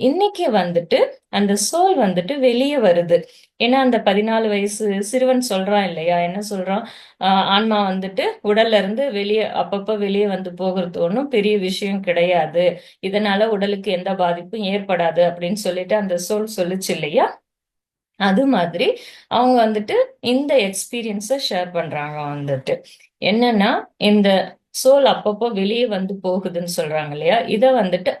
இன்னைக்கு வந்துட்டு அந்த சோல் வந்துட்டு வெளியே வருது. ஏன்னா அந்த பதினாலு வயசு சிறுவன் சொல்றான் இல்லையா? என்ன சொல்றான்? ஆஹ் ஆன்மா வந்துட்டு உடல்ல இருந்து வெளியே அப்பப்ப வெளியே வந்து போகிறது ஒன்றும் பெரிய விஷயம் கிடையாது. இதனால உடலுக்கு எந்த பாதிப்பும் ஏற்படாது அப்படின்னு சொல்லிட்டு அந்த சோல் சொல்லுச்சு இல்லையா? அது மாதிரி அவங்க வந்துட்டு இந்த எக்ஸ்பீரியன்ஸை ஷேர் பண்றாங்க வந்துட்டு. என்னன்னா இந்த சோல் அப்பப்போ வெளியே வந்து போகுதுன்னு சொல்றாங்க இல்லையா? இதை வந்துட்டு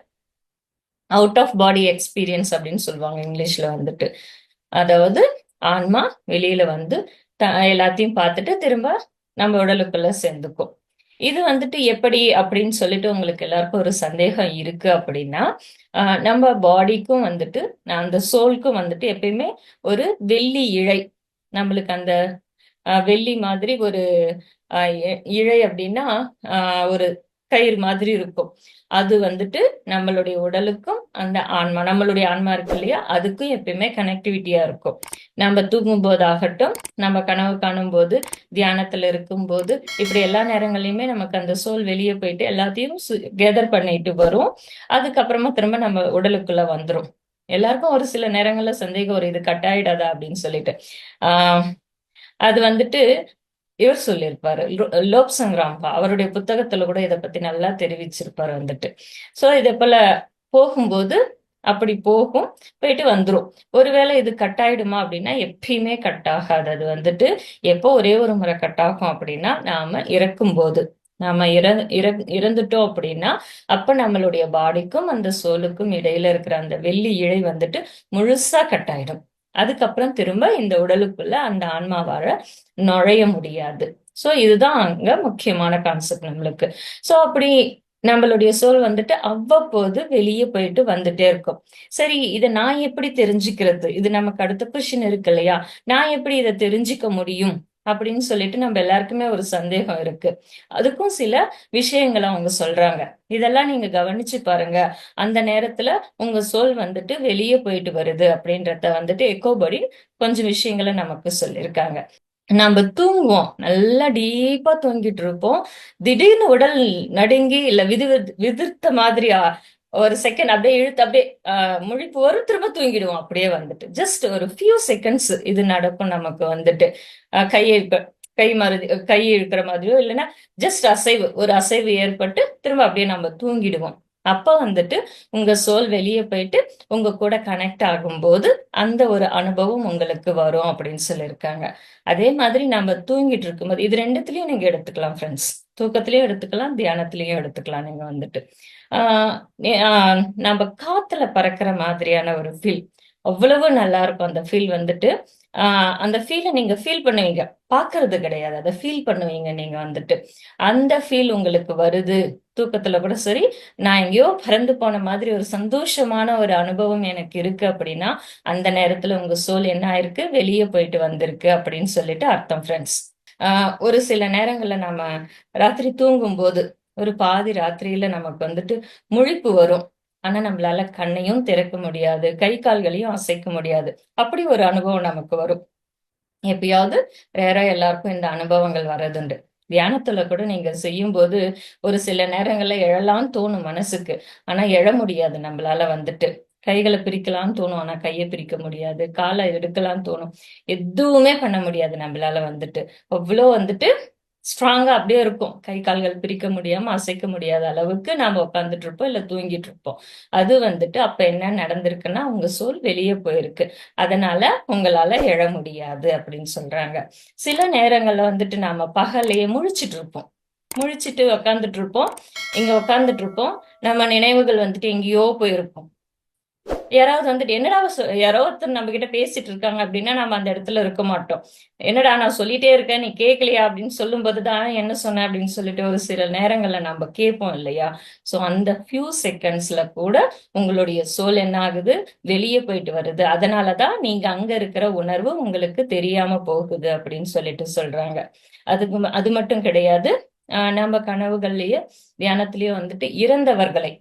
அவுட் ஆஃப் பாடி எக்ஸ்பீரியன்ஸ் அப்படின்னு சொல்லுவாங்க இங்கிலீஷ்ல வந்துட்டு. அதாவது ஆன்மா வெளியில வந்து எல்லாத்தையும் பார்த்துட்டு திரும்ப நம்ம உடலுக்குள்ள சேர்ந்துக்கும். இது வந்துட்டு எப்படி அப்படின்னு சொல்லிட்டு உங்களுக்கு எல்லாருக்கும் ஒரு சந்தேகம் இருக்கு அப்படின்னா நம்ம பாடிக்கும் வந்துட்டு அந்த சோல்க்கும் வந்துட்டு எப்பயுமே ஒரு வெள்ளி இழை. நம்மளுக்கு அந்த வெள்ளி மாதிரி ஒரு இழை அப்படின்னா ஒரு கயிறு மாதிரி இருக்கும். அது வந்துட்டு நம்மளுடைய உடலுக்கும் அந்த ஆன்மா நம்மளுடைய ஆன்மா இருக்கு இல்லையா? அதுக்கும் எப்பயுமே கனெக்டிவிட்டியா இருக்கும். நம்ம தூங்கும் போதாகட்டும் நம்ம கனவு காணும் போது தியானத்துல இருக்கும் போது இப்படி எல்லா நேரங்களையுமே நமக்கு அந்த சோல் வெளியே போயிட்டு எல்லாத்தையும் கெதர் பண்ணிட்டு வரும். அதுக்கப்புறமா திரும்ப நம்ம உடலுக்குள்ள வந்துடும் எல்லாருக்கும் ஒரு சில நேரங்கள்ல சந்தேகம் ஒரு இது கட்டாயிடாதா? அப்படின்னு சொல்லிட்டு. ஆஹ் அது வந்துட்டு இவர் சொல்லியிருப்பாரு. லோப் சங்கராம்பா அவருடைய புத்தகத்துல கூட இதை பத்தி நல்லா தெரிவிச்சிருப்பாரு வந்துட்டு. சோ இதை போல போகும்போது அப்படி போகும் போயிட்டு வந்துடும் ஒருவேளை இது கட் ஆயிடுமா அப்படின்னா எப்பயுமே கட் ஆகாது. அது வந்துட்டு எப்போ ஒரே ஒரு முறை கட் ஆகும் அப்படின்னா நாம இறக்கும் போது நாம இற இற இறந்துட்டோம் அப்படின்னா அப்ப நம்மளுடைய பாடிக்கும் அந்த சோலுக்கும் இடையில இருக்கிற அந்த வெள்ளி இழை வந்துட்டு முழுசா கட் ஆயிடும். அதுக்கப்புறம் திரும்ப இந்த உடலுக்குள்ள அந்த ஆன்மாவால நுழைய முடியாது. சோ இதுதான் அங்க முக்கியமான கான்செப்ட் நம்மளுக்கு. சோ அப்படி நம்மளுடைய சோல் வந்துட்டு அவ்வப்போது வெளியே போயிட்டு வந்துட்டே இருக்கும். சரி இதை நான் எப்படி தெரிஞ்சுக்கிறது? இது நமக்கு அடுத்த கொஷின் இருக்கு இல்லையா? நான் எப்படி இதை தெரிஞ்சுக்க முடியும்? அப்படின்னு சொல்லிட்டு நம்ம எல்லாருக்குமே ஒரு சந்தேகம் இருக்கு. அதுக்கும் சில விஷயங்களை அவங்க சொல்றாங்க. இதெல்லாம் நீங்க கவனிச்சு பாருங்க. அந்த நேரத்துல உங்க சோல் வந்துட்டு வெளியே போயிட்டு வருது அப்படின்றத வந்துட்டு எக்கோபடி கொஞ்சம் விஷயங்களை நமக்கு சொல்லியிருக்காங்க நம்ம தூங்குவோம். நல்லா டீப்பா தூங்கிட்டு இருப்போம். திடீர்னு உடல் நடுங்கி இல்ல விது விதிர்த்த மாதிரி ஒரு செகண்ட் அப்படியே இழுத்து அப்படியே முழிப்பு ஒரு திரும்ப தூங்கிடுவோம். அப்படியே வந்துட்டு. ஜஸ்ட் ஒரு ஃபியூ செகண்ட்ஸ் இது நடக்கும் நமக்கு வந்துட்டு. கையை கை மருதி கை இழுக்கிற மாதிரியோ இல்லைன்னா ஜஸ்ட் அசைவு. ஒரு அசைவு ஏற்பட்டு திரும்ப அப்படியே நம்ம தூங்கிடுவோம். அப்ப வந்துட்டு உங்க சோல் வெளியே போயிட்டு உங்க கூட கனெக்ட் ஆகும்போது அந்த ஒரு அனுபவம் உங்களுக்கு வரும் அப்படின்னு சொல்லியிருக்காங்க. அதே மாதிரி நம்ம தூங்கிட்டு இருக்கும்போது இது ரெண்டுத்துலயும் நீங்க எடுத்துக்கலாம் ஃப்ரெண்ட்ஸ் தூக்கத்திலயும் எடுத்துக்கலாம் தியானத்திலயும் எடுத்துக்கலாம் நீங்க வந்துட்டு. ஆஹ் நம்ம காத்துல பறக்கிற மாதிரியான ஒரு ஃபீல் அவ்வளவு நல்லா இருக்கும் அந்த ஃபீல் வந்துட்டு. ஆஹ் அந்த ஃபீலை நீங்க ஃபீல் பண்ணுவீங்க. பாக்குறது கிடையாது. அதை ஃபீல் பண்ணுவீங்க நீங்க வந்துட்டு. அந்த ஃபீல் உங்களுக்கு வருது. தூக்கத்துல கூட சரி. நான் எங்கேயோ பறந்து போன மாதிரி ஒரு சந்தோஷமான ஒரு அனுபவம் எனக்கு இருக்கு அப்படின்னா அந்த நேரத்துல உங்க சோல் என்ன ஆயிருக்கு? வெளியே போயிட்டு வந்திருக்கு அப்படின்னு சொல்லிட்டு அர்த்தம் ஃப்ரெண்ட்ஸ் ஆஹ் ஒரு சில நேரங்கள்ல நாம ராத்திரி தூங்கும் போது ஒரு பாதி ராத்திரியில நமக்கு வந்துட்டு முழிப்பு வரும். ஆனா நம்மளால கண்ணையும் திறக்க முடியாது கை கால்களையும் அசைக்க முடியாது. அப்படி ஒரு அனுபவம் நமக்கு வரும். எப்பயாவது வேற எல்லாருக்கும் இந்த அனுபவங்கள் வர்றதுண்டு. தியானத்துல கூட நீங்க செய்யும் போது ஒரு சில நேரங்கள்ல எழலாம்னு தோணும் மனசுக்கு. ஆனா எழ முடியாது நம்மளால வந்துட்டு. கைகளை பிரிக்கலாம்னு தோணும் ஆனா கையை பிரிக்க முடியாது. காலை எடுக்கலாம்னு தோணும். எதுவுமே பண்ண முடியாது நம்மளால வந்துட்டு. அவ்வளோ வந்துட்டு ஸ்ட்ராங்கா அப்படியே இருக்கும். கை கால்கள் பிரிக்க முடியாம அசைக்க முடியாத அளவுக்கு நாம உட்காந்துட்டு இருப்போம் இல்ல தூங்கிட்டு இருப்போம். அது வந்துட்டு அப்ப என்ன நடந்திருக்குன்னா உங்க சோல் வெளியே போயிருக்கு. அதனால உங்களால எழ முடியாது அப்படின்னு சொல்றாங்க. சில நேரங்கள்ல வந்துட்டு நாம பகலையே முழிச்சிட்டு இருப்போம். முழிச்சிட்டு உக்காந்துட்டு இருப்போம். இங்க உக்காந்துட்டு இருப்போம். நம்ம நினைவுகள் வந்துட்டு எங்கேயோ போயிருப்போம் யாராவது வந்துட்டு என்னடா யாரோ ஒருத்தர் நம்ம கிட்ட பேசிட்டு இருக்காங்க அப்படின்னா நம்ம அந்த இடத்துல இருக்க மாட்டோம். என்னடா நான் சொல்லிட்டே இருக்கேன் நீ கேட்கலையா அப்படின்னு சொல்லும் போதுதான் என்ன சொன்ன அப்படின்னு சொல்லிட்டு ஒரு சில நேரங்கள்ல நம்ம கேட்போம் இல்லையா? சோ அந்த ஃபியூ செகண்ட்ஸ்ல கூட உங்களுடைய சோல் என்ன ஆகுது? வெளியே போயிட்டு வருது. அதனாலதான் நீங்க அங்க இருக்கிற உணர்வு உங்களுக்கு தெரியாம போகுது அப்படின்னு சொல்லிட்டு சொல்றாங்க. அதுக்கு அது மட்டும் கிடையாது. நம்ம கனவுகள்லயே தியானத்திலயே வந்துட்டு இறந்தவர்களை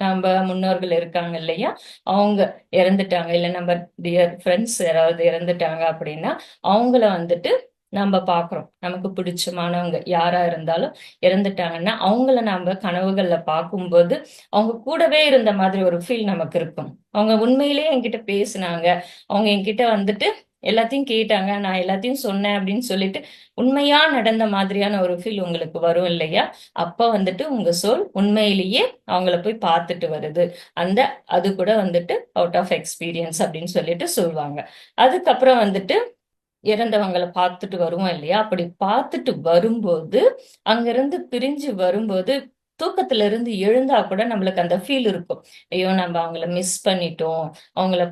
நம்ம முன்னோர்கள் இருக்காங்க இல்லையா? அவங்க இறந்துட்டாங்க. இல்ல நம்ம டியர் ஃப்ரெண்ட்ஸ் யாராவது இறந்துட்டாங்க அப்படின்னா அவங்கள வந்துட்டு நம்ம பார்க்குறோம். நமக்கு பிடிச்சமானவங்க யாரா இருந்தாலும் இறந்துட்டாங்கன்னா அவங்கள நம்ம கனவுகள்ல பார்க்கும்போது அவங்க கூடவே இருந்த மாதிரி ஒரு ஃபீல் நமக்கு இருக்கும். அவங்க உண்மையிலேயே என்கிட்ட பேசினாங்க. அவங்க என்கிட்ட வந்துட்டு எல்லாத்தையும் கேட்டாங்க. நான் எல்லாத்தையும் சொன்னேன் அப்படின்னு சொல்லிட்டு உண்மையா நடந்த மாதிரியான ஒரு ஃபீல் உங்களுக்கு வரும் இல்லையா? அப்ப வந்துட்டு உங்க சோல் உண்மையிலேயே அவங்கள போய் பார்த்துட்டு வருது. அந்த அது கூட வந்துட்டு அவுட் ஆஃப் எக்ஸ்பீரியன்ஸ் அப்படின்னு சொல்லிட்டு சொல்லுவாங்க. அதுக்கப்புறம் வந்துட்டு இறந்தவங்களை பார்த்துட்டு வருவோம் இல்லையா? அப்படி பார்த்துட்டு வரும்போது அங்கிருந்து பிரிஞ்சு வரும்போது தூக்கத்துல இருந்து எழுந்தா கூட நம்மளுக்கு அந்த ஃபீல் இருக்கும். ஐயோ நம்ம அவங்கள மிஸ் பண்ணிட்டோம். அவங்கள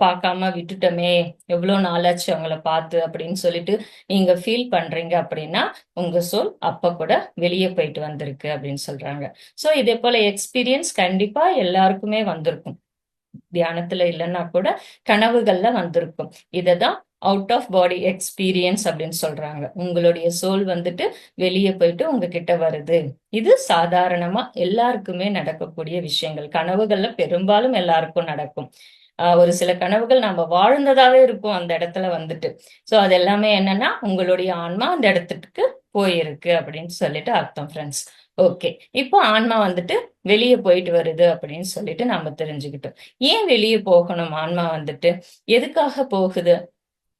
பார்க்காம விட்டுட்டோமே எவ்வளோ நாளாச்சு அவங்கள பார்த்து அப்படின்னு சொல்லிட்டு நீங்க ஃபீல் பண்றீங்க அப்படின்னா உங்க சொல் அப்ப கூட வெளியே போயிட்டு வந்திருக்கு அப்படின்னு சொல்றாங்க. ஸோ இதே போல எக்ஸ்பீரியன்ஸ் கண்டிப்பா எல்லாருக்குமே வந்திருக்கும். தியானத்துல இல்லைன்னா கூட கனவுகள்ல வந்திருக்கும். இததான் அவுட் ஆஃப் பாடி எக்ஸ்பீரியன்ஸ் அப்படின்னு சொல்றாங்க. உங்களுடைய சோல் வந்துட்டு வெளியே போயிட்டு உங்ககிட்ட வருது. இது சாதாரணமா எல்லாருக்குமே நடக்கக்கூடிய விஷயங்கள். கனவுகள்ல பெரும்பாலும் எல்லாருக்கும் நடக்கும். ஒரு சில கனவுகள் நம்ம வாழ்ந்ததாவே இருக்கும் அந்த இடத்துல வந்துட்டு. சோ அது எல்லாமே என்னன்னா உங்களுடைய ஆன்மா அந்த இடத்துக்கு போயிருக்கு அப்படின்னு சொல்லிட்டு அர்த்தம் ஃப்ரெண்ட்ஸ் ஓகே இப்போ ஆன்மா வந்துட்டு வெளியே போயிட்டு வருது அப்படின்னு சொல்லிட்டு நம்ம தெரிஞ்சுக்கிட்டோம். ஏன் வெளியே போகணும்? ஆன்மா வந்துட்டு எதுக்காக போகுது?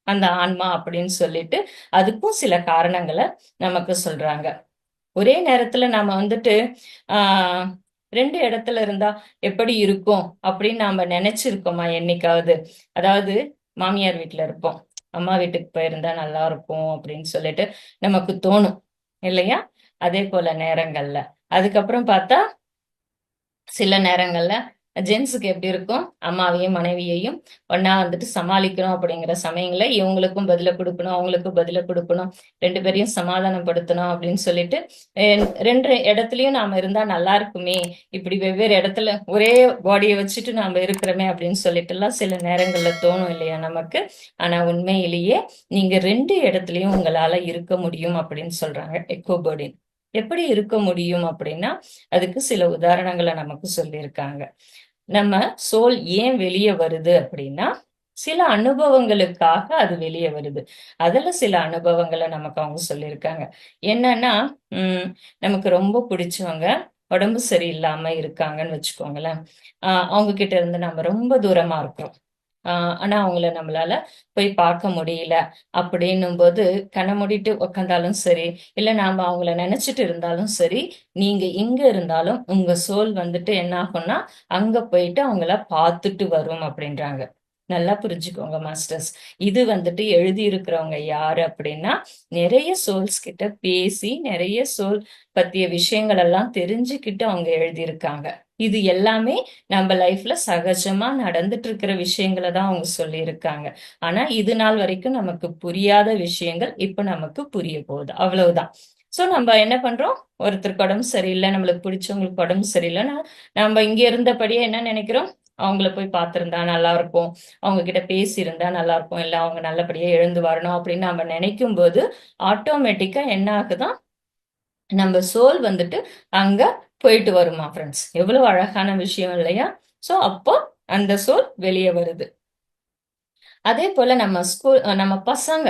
அந்த ஆன்மா அப்படின்னு சொல்லிட்டு அதுக்கும் சில காரணங்களை நமக்கு சொல்றாங்க. ஒரே நேரத்துல நம்ம வந்துட்டு ஆஹ் ரெண்டு இடத்துல இருந்தா எப்படி இருக்கும் அப்படின்னு நாம நினைச்சிருக்கோமா என்னைக்காவது? அதாவது மாமியார் வீட்டுல இருப்போம். அம்மா வீட்டுக்கு போயிருந்தா நல்லா இருக்கும் அப்படின்னு சொல்லிட்டு நமக்கு தோணும் இல்லையா? அதே போல நேரங்கள்ல. அதுக்கப்புறம் பார்த்தா சில நேரங்கள்ல ஜென்ஸுக்கு எப்படி இருக்கும்? அம்மாவையும் மனைவியையும் ஒன்னா வந்துட்டு சமாளிக்கணும் அப்படிங்கிற சமயங்கள இவங்களுக்கும் பதில கொடுக்கணும் அவங்களுக்கும் பதில கொடுக்கணும் ரெண்டு பேரையும் சமாதானப்படுத்தணும் அப்படின்னு சொல்லிட்டு ரெண்டு இடத்துலயும் நாம இருந்தா நல்லா இருக்குமே. இப்படி வெவ்வேறு இடத்துல ஒரே பாடியை வச்சுட்டு நாம இருக்கிறோமே அப்படின்னு சொல்லிட்டு எல்லாம் சில நேரங்கள்ல தோணும் இல்லையா நமக்கு? ஆனா உண்மையிலேயே நீங்க ரெண்டு இடத்துலயும் உங்களால இருக்க முடியும் அப்படின்னு சொல்றாங்க எக்கோபோடின் எப்படி இருக்க முடியும் அப்படின்னா அதுக்கு சில உதாரணங்களை நமக்கு சொல்லியிருக்காங்க. நம்ம சோல் ஏன் வெளியே வருது அப்படின்னா சில அனுபவங்களுக்காக அது வெளியே வருது. அதுல சில அனுபவங்களை நமக்கு அவங்க சொல்லியிருக்காங்க. என்னன்னா உம் நமக்கு ரொம்ப பிடிச்சவங்க உடம்பு சரியில்லாம இருக்காங்கன்னு வச்சுக்கோங்களேன். ஆஹ் அவங்க கிட்ட இருந்து நம்ம ரொம்ப தூரமா இருக்கிறோம். ஆனா அவங்கள நம்மளால போய் பார்க்க முடியல. அப்படின்னும் போது கண்ணை மூடிட்டு உக்காந்தாலும் சரி இல்ல நாம அவங்கள நினைச்சிட்டு இருந்தாலும் சரி நீங்க இங்க இருந்தாலும் உங்க சோல் வந்துட்டு என்ன ஆகும்னா அங்க போயிட்டு அவங்கள பார்த்துட்டு வரும் அப்படின்றாங்க. நல்லா புரிஞ்சுக்கோங்க மாஸ்டர்ஸ். இது வந்துட்டு எழுதி இருக்கிறவங்க யாரு அப்படின்னா நிறைய சோல்ஸ் கிட்ட பேசி நிறைய சோல் பத்திய விஷயங்கள் எல்லாம் தெரிஞ்சுக்கிட்டு அவங்க எழுதியிருக்காங்க. இது எல்லாமே நம்ம லைஃப்ல சகஜமா நடந்துட்டு இருக்கிற விஷயங்களை தான் அவங்க சொல்லியிருக்காங்க. ஆனா இது நாள் வரைக்கும் நமக்கு புரியாத விஷயங்கள் இப்ப நமக்கு புரிய போகுது. அவ்வளவுதான். சோ நம்ம என்ன பண்றோம்? ஒருத்தருக்கு உடம்பு சரியில்லை நம்மளுக்கு பிடிச்சவங்களுக்கு உடம்பு சரியில்லைன்னா நம்ம இங்க இருந்தபடியே என்ன நினைக்கிறோம்? அவங்கள போய் பார்த்திருந்தா நல்லா இருக்கும் அவங்க கிட்ட பேசியிருந்தா நல்லா இருக்கும் இல்லை அவங்க நல்லபடியா எழுந்து வரணும் அப்படின்னு நம்ம நினைக்கும் போது ஆட்டோமேட்டிக்கா என்ன ஆகுதான் நம்ம சோல் வந்துட்டு அங்க போயிட்டு வருமா ஃப்ரெண்ட்ஸ் எவ்வளவு அழகான விஷயம் இல்லையா? ஸோ அப்போ அந்த சோல் வெளியே வருது. அதே போல நம்ம ஸ்கூல் நம்ம பசங்க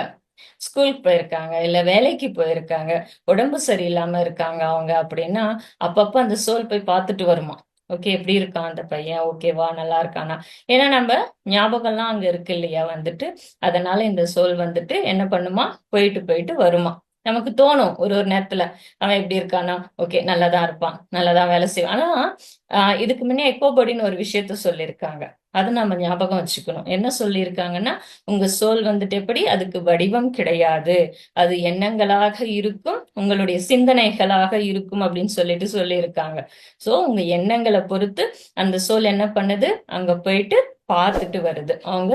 ஸ்கூலுக்கு போயிருக்காங்க இல்ல வேலைக்கு போயிருக்காங்க உடம்பு சரியில்லாம இருக்காங்க அவங்க அப்படின்னா அப்பப்ப அந்த சோல் போய் பார்த்துட்டு வருமா? ஓகே எப்படி இருக்கான் அந்த பையன்? ஓகேவா நல்லா இருக்கானா? ஏன்னா நம்ம ஞாபகம்லாம் அங்க இருக்கு இல்லையா வந்துட்டு. அதனால இந்த சோல் வந்துட்டு என்ன பண்ணுமா? போயிட்டு போயிட்டு வருமா? நமக்கு தோணும் ஒரு ஒரு நேரத்துல அவன் எப்படி இருக்கானா? ஓகே நல்லாதான் இருப்பான் நல்லாதான் வேலை செய்வான். ஆனா ஆஹ் இதுக்கு முன்னே எக்கோபடின்னு ஒரு விஷயத்த சொல்லியிருக்காங்க. அதை நம்ம ஞாபகம் வச்சுக்கணும். என்ன சொல்லியிருக்காங்கன்னா உங்க சோல் வந்துட்டு எப்படி? அதுக்கு வடிவம் கிடையாது. அது எண்ணங்களாக இருக்கும் உங்களுடைய சிந்தனைகளாக இருக்கும் அப்படின்னு சொல்லிட்டு சொல்லியிருக்காங்க. சோ உங்க எண்ணங்களை பொறுத்து அந்த சோல் என்ன பண்ணுது? அங்க போயிட்டு பார்த்துட்டு வருது. அவங்க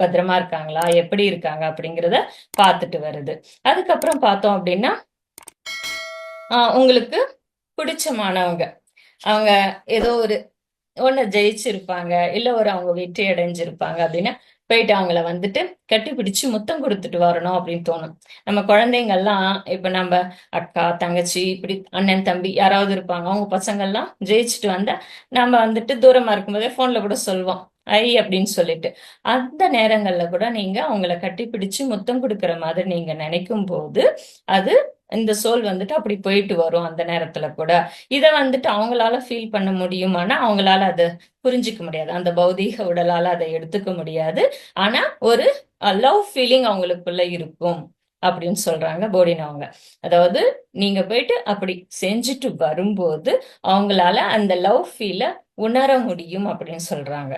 பத்திரமா இருக்காங்களா? எப்படி இருக்காங்க? அப்படிங்கிறத பார்த்துட்டு வருது. அதுக்கப்புறம் பார்த்தோம் அப்படின்னா உங்களுக்கு பிடிச்சமானவங்க. அவங்க ஏதோ ஒரு ஒன்று ஜெயிச்சிருப்பாங்க இல்ல ஒரு அவங்க வெற்றி அடைஞ்சிருப்பாங்க அப்படின்னா போயிட்டு அவங்கள வந்துட்டு கட்டி பிடிச்சு முத்தம் கொடுத்துட்டு வரணும் அப்படின்னு தோணும். நம்ம குழந்தைங்கள்லாம் இப்ப நம்ம அக்கா தங்கச்சி இப்படி அண்ணன் தம்பி யாராவது இருப்பாங்க. அவங்க பசங்கள்லாம் ஜெயிச்சுட்டு வந்தா நம்ம வந்துட்டு தூரமா இருக்கும்போதே போன்ல கூட சொல்லுவோம் ஐ அப்படின்னு சொல்லிட்டு. அந்த நேரங்கள்ல கூட நீங்க அவங்கள கட்டிப்பிடிச்சு முத்தம் கொடுக்குற மாதிரி நீங்க நினைக்கும் போது அது இந்த சோல் வந்துட்டு அப்படி போயிட்டு வரும் அந்த நேரத்துல கூட. இதை வந்துட்டு அவங்களால ஃபீல் பண்ண முடியுமானா அவங்களால அதை புரிஞ்சுக்க முடியாது. அந்த பௌதீக உடலால அதை எடுத்துக்க முடியாது. ஆனா ஒரு லவ் ஃபீலிங் அவங்களுக்குள்ள இருக்கும் அப்படின்னு சொல்றாங்க போடினவங்க. அதாவது நீங்க போயிட்டு அப்படி செஞ்சுட்டு வரும்போது அவங்களால அந்த லவ் ஃபீல உணர முடியும் அப்படின்னு சொல்றாங்க.